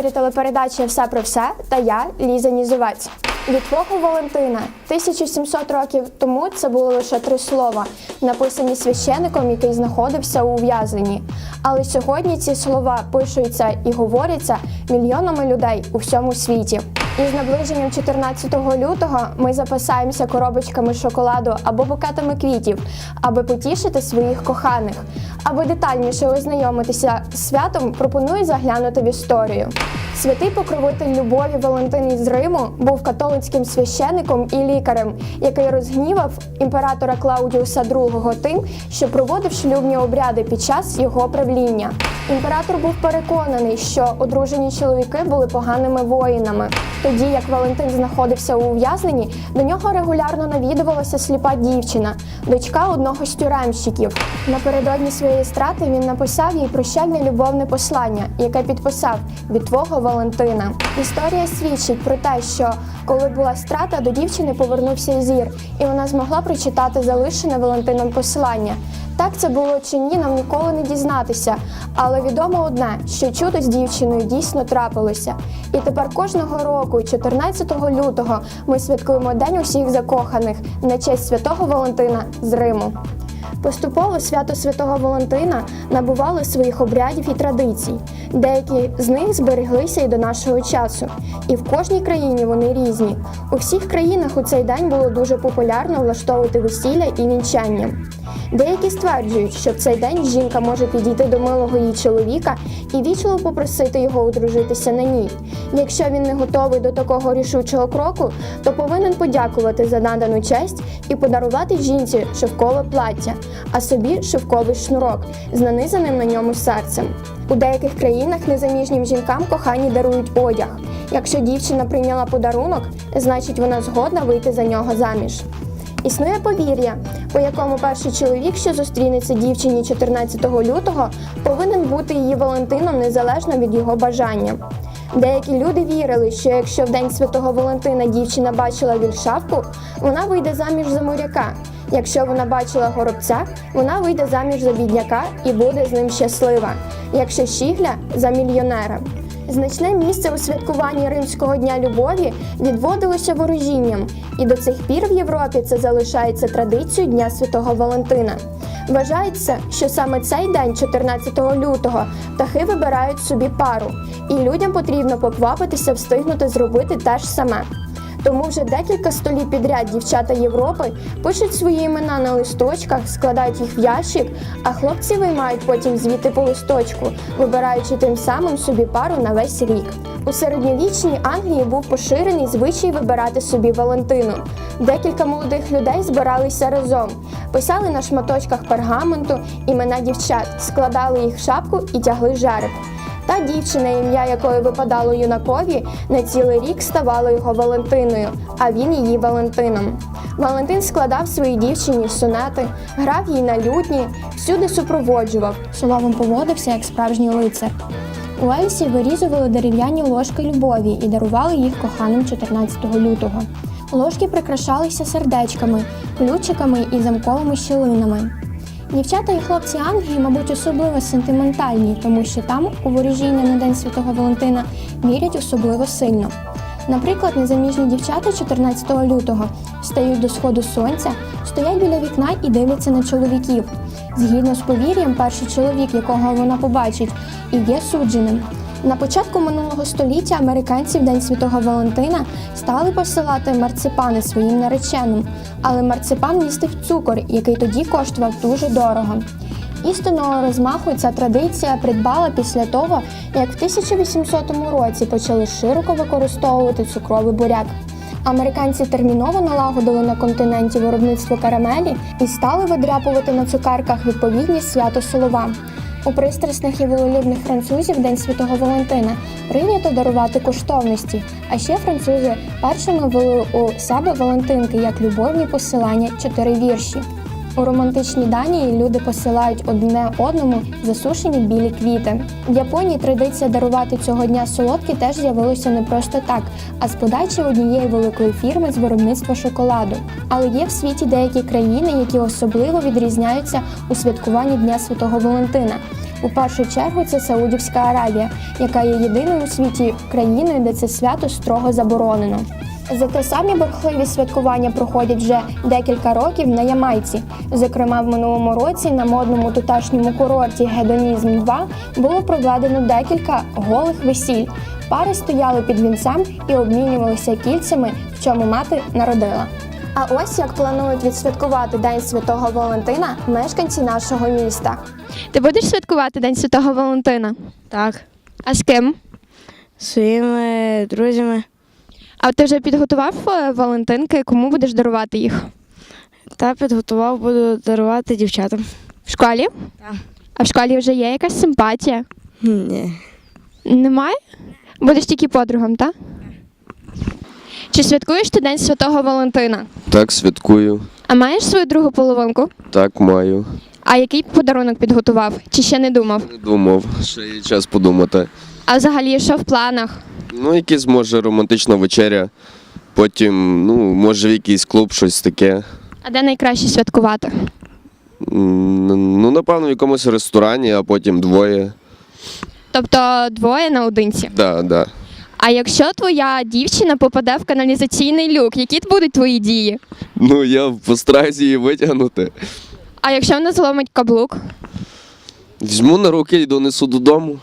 ефірі телепередачі Все про все та я Ліза Нізовець. Від твого Валентина 1700 років тому це було лише три слова, написані священником, який знаходився у ув'язненні. Але сьогодні ці слова пишуться і говоряться мільйонами людей у всьому світі. І з наближенням 14 лютого ми запасаємося коробочками шоколаду або букетами квітів, аби потішити своїх коханих. Аби детальніше ознайомитися з святом, пропоную заглянути в історію. Святий покровитель любові Валентин із Риму був католицьким священником і лікарем, який розгнівав імператора Клаудіуса II тим, що проводив шлюбні обряди під час його правління. Імператор був переконаний, що одружені чоловіки були поганими воїнами. Тоді як Валентин знаходився у ув'язненні, до нього регулярно навідувалася сліпа дівчина, дочка одного з тюремщиків. Напередодні своєї страти він написав їй прощальне любовне послання, яке підписав від твого Валентина. Історія свідчить про те, що коли була страта, до дівчини повернувся зір, і вона змогла прочитати залишене Валентином послання. Так це було чи ні, нам ніколи не дізнатися. Але відомо одне, що чудо з дівчиною дійсно трапилося. І тепер кожного року, 14 лютого, ми святкуємо День усіх закоханих на честь святого Валентина з Риму. Поступово свято Святого Валентина набувало своїх обрядів і традицій. Деякі з них збереглися і до нашого часу. І в кожній країні вони різні. У всіх країнах у цей день було дуже популярно влаштовувати весілля і вінчання. Деякі стверджують, що в цей день жінка може підійти до милого її чоловіка і вічливо попросити його одружитися на ній. Якщо він не готовий до такого рішучого кроку, то повинен подякувати за надану честь і подарувати жінці шовкове плаття, а собі шовковий шнурок з нанизаним на ньому серцем. У деяких країнах незаміжнім жінкам кохані дарують одяг. Якщо дівчина прийняла подарунок, значить вона згодна вийти за нього заміж. Існує повір'я, по якому перший чоловік, що зустрінеться дівчині 14 лютого, повинен бути її Валентином незалежно від його бажання. Деякі люди вірили, що якщо в день святого Валентина дівчина бачила вільшавку, вона вийде заміж за моряка. Якщо вона бачила горобця, вона вийде заміж за бідняка і буде з ним щаслива. Якщо щігля за мільйонера. Значне місце у святкуванні Римського дня любові відводилося ворожінням, і до цих пір в Європі це залишається традицією Дня Святого Валентина. Вважається, що саме цей день, 14 лютого, птахи вибирають собі пару, і людям потрібно поквапитися встигнути зробити те ж саме. Тому вже декілька століть підряд дівчата Європи пишуть свої імена на листочках, складають їх в ящик, а хлопці виймають потім звідти по листочку, вибираючи тим самим собі пару на весь рік. У середньовічній Англії був поширений звичай вибирати собі Валентину. Декілька молодих людей збиралися разом, писали на шматочках пергаменту імена дівчат, складали їх в шапку і тягли жереб. Та дівчина, ім'я якої випадало юнакові, на цілий рік ставала його Валентиною, а він її Валентином. Валентин складав своїй дівчині сонети, грав їй на лютні, всюди супроводжував, словом поводився як справжній лицар. У Ельсі вирізували дерев'яні ложки любові і дарували їх коханим 14 лютого. Ложки прикрашалися сердечками, ключиками і замковими щілинами. Дівчата і хлопці Англії, мабуть, особливо сентиментальні, тому що там у ворожіння на День Святого Валентина вірять особливо сильно. Наприклад, незаміжні дівчата 14 лютого встають до сходу сонця, стоять біля вікна і дивляться на чоловіків. Згідно з повір'ям, перший чоловік, якого вона побачить, і є судженим. На початку минулого століття американці в День Святого Валентина стали посилати марципани своїм нареченим, але марципан містив цукор, який тоді коштував дуже дорого. Істинного розмаху ця традиція придбала після того, як в 1800 році почали широко використовувати цукровий буряк. Американці терміново налагодили на континенті виробництво карамелі і стали видряпувати на цукерках відповідні свято солова. У пристрасних і волелюбних французів День Святого Валентина прийнято дарувати коштовності. А ще французи першими ввели у себе Валентинки як любовні посилання чотири вірші. У романтичній Данії люди посилають одне одному засушені білі квіти. В Японії традиція дарувати цього дня солодкі теж з'явилася не просто так, а з подачі однієї великої фірми з виробництва шоколаду. Але є в світі деякі країни, які особливо відрізняються у святкуванні Дня Святого Валентина. У першу чергу це Саудівська Аравія, яка є єдиною у світі країною, де це свято строго заборонено. Зате самі бурхливі святкування проходять вже декілька років на Ямайці. Зокрема, в минулому році на модному туташньому курорті Гедонізм 2 було проведено декілька голих весіль. Пари стояли під вінцем і обмінювалися кільцями, в чому мати народила. А ось як планують відсвяткувати День Святого Валентина мешканці нашого міста. Ти будеш святкувати День Святого Валентина? Так, А з ким? з своїми друзями А ти вже підготував е, Валентинки, кому будеш дарувати їх? та підготував, буду дарувати дівчатам. В школі? Так. А в школі вже є якась симпатія? Ні. Немає? Будеш тільки подругам, так? Чи святкуєш ти День Святого Валентина? Так, святкую. А маєш свою другу половинку? Так, маю. А який подарунок підготував? Чи ще не думав? Не думав, ще є час подумати. А взагалі, що в планах? Ну, якийсь, може, романтична вечеря. Потім, ну, може, в якийсь клуб, щось таке. А де найкраще святкувати? М, Ну, напевно, в якомусь ресторані, а потім двоє. Тобто двоє наодинці. Да, да. А якщо твоя дівчина попаде в каналізаційний люк, які будуть твої дії? Ну, я постараюся її витягнути. А якщо вона зломить каблук? Візьму на руки і донесу додому.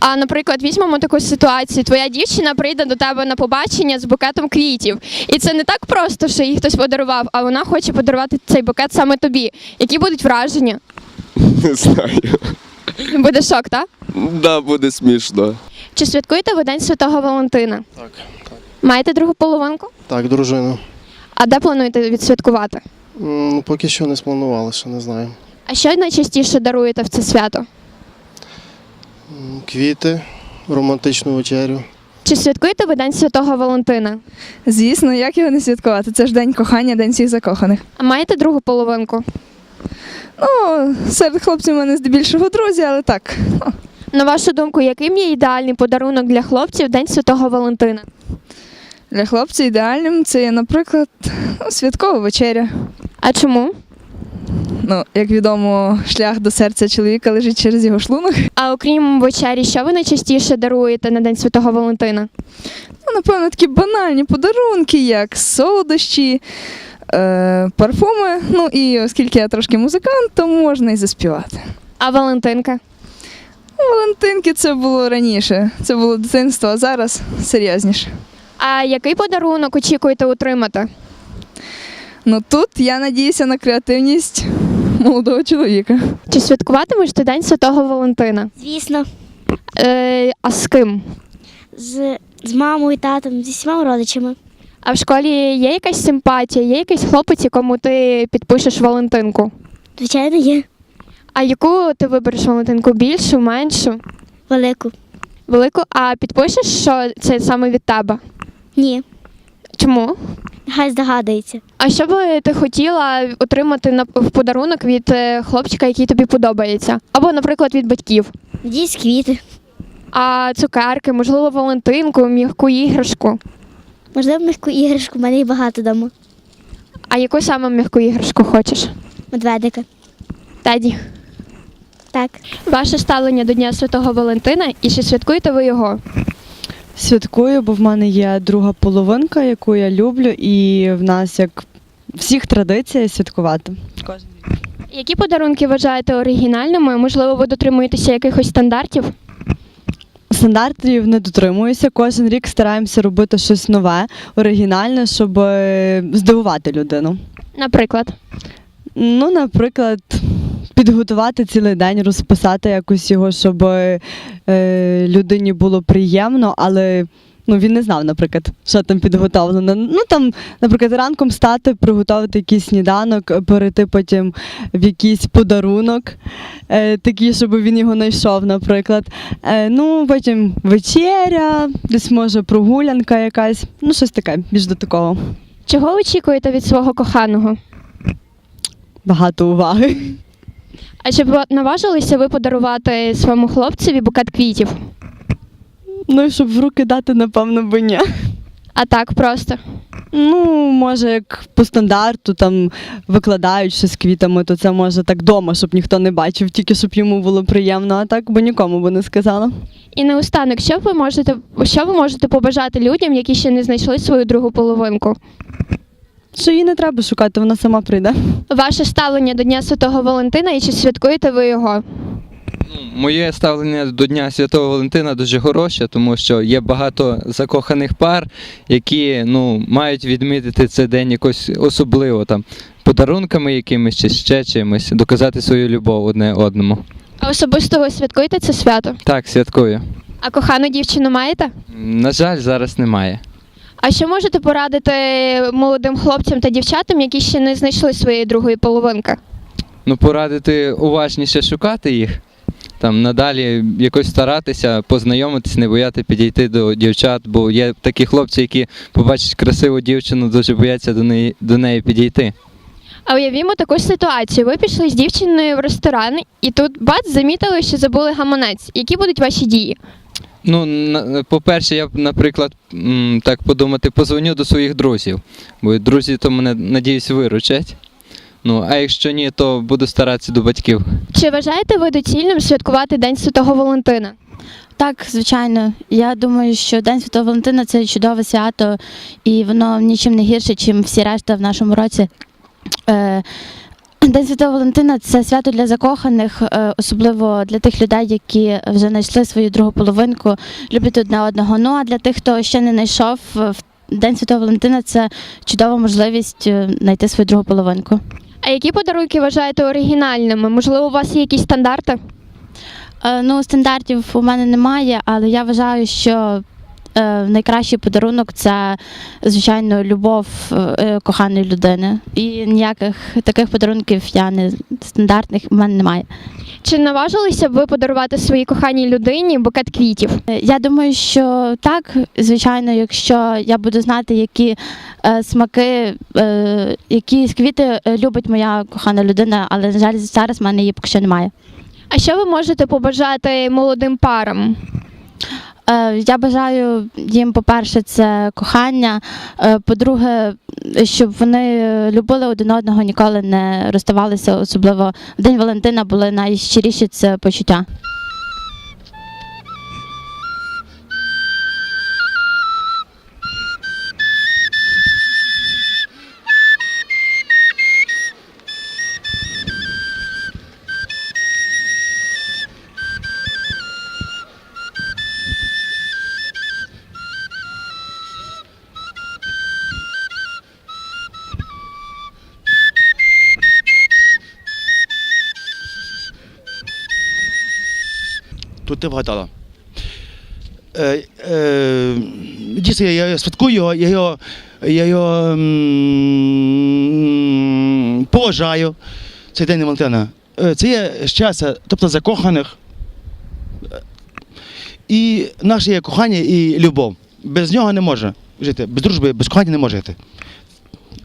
А наприклад, візьмемо таку ситуацію: твоя дівчина прийде до тебе на побачення з букетом квітів, і це не так просто, що їй хтось подарував, а вона хоче подарувати цей букет саме тобі. Які будуть враження? Не знаю. Буде шок, так? Да, буде смішно. Чи святкуєте ви День Святого Валентина? Так, так. Маєте другу половинку? Так, дружину. А де плануєте відсвяткувати? М, Ну, поки що не спланували, ще не знаю. А що найчастіше даруєте в це свято? Квіти, романтичну вечерю. Чи святкуєте ви День Святого Валентина? Звісно, як його не святкувати? Це ж день кохання, день всіх закоханих. А маєте другу половинку? Ну, серед хлопців у мене здебільшого друзі, але так. На вашу думку, яким є ідеальний подарунок для хлопців в День Святого Валентина? Для хлопця ідеальним це є, наприклад, ну, святкова вечеря. А чому? Ну, як відомо, шлях до серця чоловіка лежить через його шлунок. А окрім вечері, що ви найчастіше даруєте на День Святого Валентина? Ну, напевно, такі банальні подарунки, як солодощі, е, парфуми. Ну і оскільки я трошки музикант, то можна і заспівати. А Валентинка? Ну, Валентинки це було раніше, це було дитинство, а зараз серйозніше. А який подарунок очікуєте отримати? Ну тут я надіюся на креативність молодого чоловіка. Чи святкуватимеш ти День Святого Валентина? Звісно, Е, а з ким? з, з мамою, татом, зі всіма родичами. А в школі є якась симпатія, є якийсь хлопець, якому ти підпишеш Валентинку? Звичайно, є А яку ти вибереш Валентинку? Більшу, меншу? велику. Велику? А підпишеш, що це саме від тебе? Ні, Чому? Хай здогадується. А що би ти хотіла отримати в подарунок від е, хлопчика, який тобі подобається? Або, наприклад, від батьків? Надіюсь, квіти. А цукерки, можливо, Валентинку, м'яку іграшку. Можливо, м'яку іграшку, в мене їх багато вдома. А яку саме м'яку іграшку хочеш? Медведика. Теді, Так. ваше ставлення до Дня Святого Валентина і чи святкуєте ви його? Святкую, бо в мене є друга половинка, яку я люблю, і в нас як всіх традиція святкувати. Кожен рік. Які подарунки вважаєте оригінальними? Можливо, ви дотримуєтеся якихось стандартів? Стандартів не дотримуюся. Кожен рік стараємося робити щось нове, оригінальне, щоб е, здивувати людину. Наприклад, Ну, наприклад, підготувати цілий день, розписати якось його, щоб е, людині було приємно, але ну, він не знав, наприклад, що там підготовлено. Ну там, наприклад, ранком стати, приготувати якийсь сніданок, перейти потім в якийсь подарунок, е, такий, щоб він його знайшов, наприклад. Е, ну, потім вечеря, десь може прогулянка якась, ну щось таке, більш до такого. чого очікуєте від свого коханого? Багато уваги. А чи б наважилися ви подарувати своєму хлопцеві букет квітів? Ну, і щоб в руки дати, напевно, би ні. А так просто. Ну, може, як по стандарту там викладають щось з квітами, то це може так дома, щоб ніхто не бачив, тільки щоб йому було приємно, а так би нікому би не сказала. І наостанок, що ви можете що ви можете побажати людям, які ще не знайшли свою другу половинку? Що її не треба шукати, вона сама прийде. Ваше ставлення до Дня Святого Валентина і чи святкуєте ви його? Ну, Моє ставлення до Дня Святого Валентина дуже хороше, тому що є багато закоханих пар, які ну, мають відмітити цей день якось особливо там подарунками якимись чи ще чимось, доказати свою любов одне одному. А особисто ви святкуєте це свято? Так, святкую. А кохану дівчину маєте? На жаль, зараз немає. А що можете порадити молодим хлопцям та дівчатам, які ще не знайшли своєї другої половинки? Ну, порадити уважніше шукати їх. Там надалі якось старатися, познайомитись, не бояти підійти до дівчат, бо є такі хлопці, які побачать красиву дівчину, дуже бояться до неї, до неї підійти. А уявімо таку ситуацію. Ви пішли з дівчиною в ресторан, і тут бац замітили, що забули гаманець. Які будуть ваші дії? Ну, на- по-перше, я б, наприклад, так подумати, позвоню до своїх друзів, бо друзі то мене, надіюсь, виручать. Ну, а якщо ні, то буду старатися до батьків. Чи вважаєте ви доцільним святкувати День Святого Валентина? Так, звичайно. Я думаю, що День Святого Валентина це чудове свято, і воно нічим не гірше, ніж всі решта в нашому році. Е, День Святого Валентина це свято для закоханих, е, особливо для тих людей, які вже знайшли свою другу половинку, люблять одне одного. Ну а для тих, хто ще не знайшов, е, День Святого Валентина це чудова можливість е, знайти свою другу половинку. А які подарунки вважаєте оригінальними? Можливо, у вас є якісь стандарти? Ну, стандартів у мене немає, але я вважаю, що найкращий подарунок це, звичайно, любов е, коханої людини. І ніяких таких подарунків я не стандартних у мене немає. Чи наважилися б ви подарувати своїй коханій людині букет квітів? Е, Я думаю, що так, звичайно, якщо я буду знати, які е, смаки, е, які квіти е, любить моя кохана людина, але на жаль, зараз в мене її поки що немає. А що ви можете побажати молодим парам? Е, Я бажаю їм, по-перше, це кохання. е, По-друге, щоб вони любили один одного, ніколи не розставалися. Особливо в День Валентина були найщиріші це почуття. Ти вгадала. Е, е, дійсно, я, я святкую його, я його, я його м, поважаю. Цей день Валентина. Е, Це є щастя, тобто закоханих. Е, І наше є кохання і любов. Без нього не може жити. Без дружби, без кохання не може жити.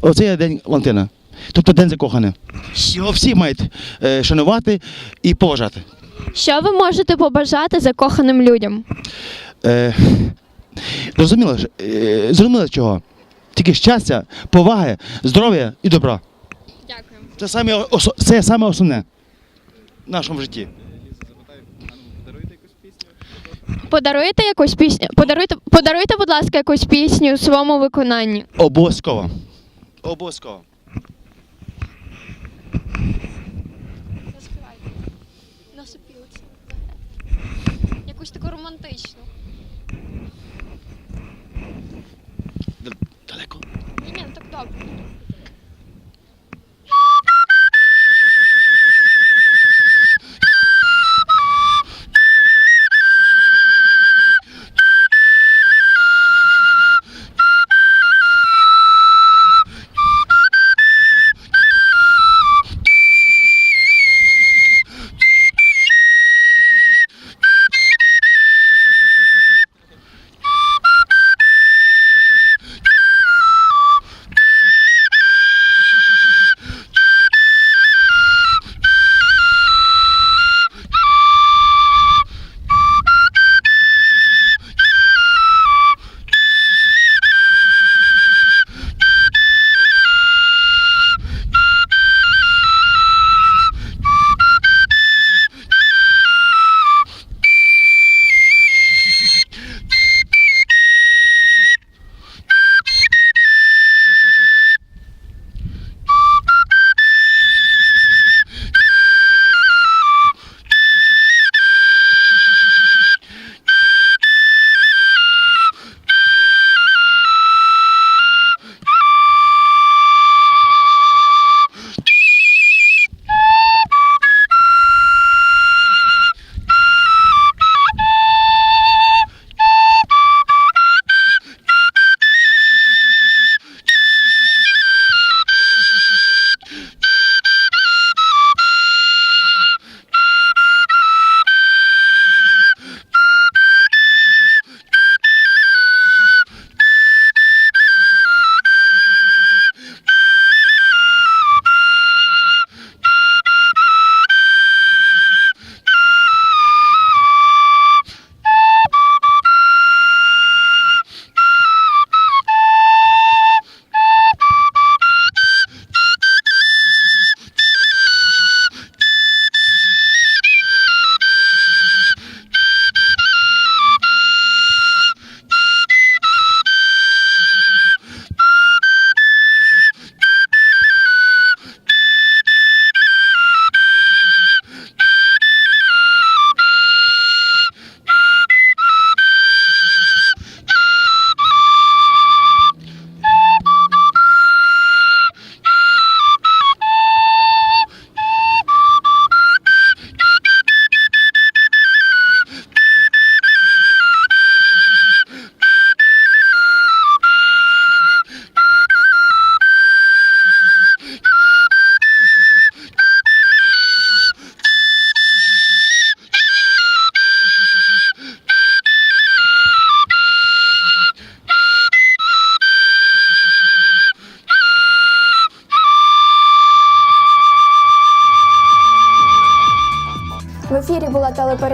Оце є день Валентина. Тобто день закоханих. Його всі мають е, шанувати і поважати. Що ви можете побажати закоханим людям? Е, зрозуміло, е, зрозуміло чого. Тільки щастя, поваги, здоров'я і добра. Дякую. Це саме, це саме основне в нашому житті. Подаруєте якусь пісню? Подаруйте, подаруйте, будь ласка, якусь пісню у своєму виконанні. Обов'язково. Обов'язково. На сопілці. Якусь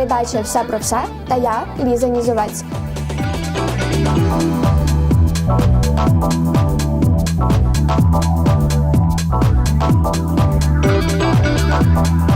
передача Все про все та я, Ліза Нізовець. Thank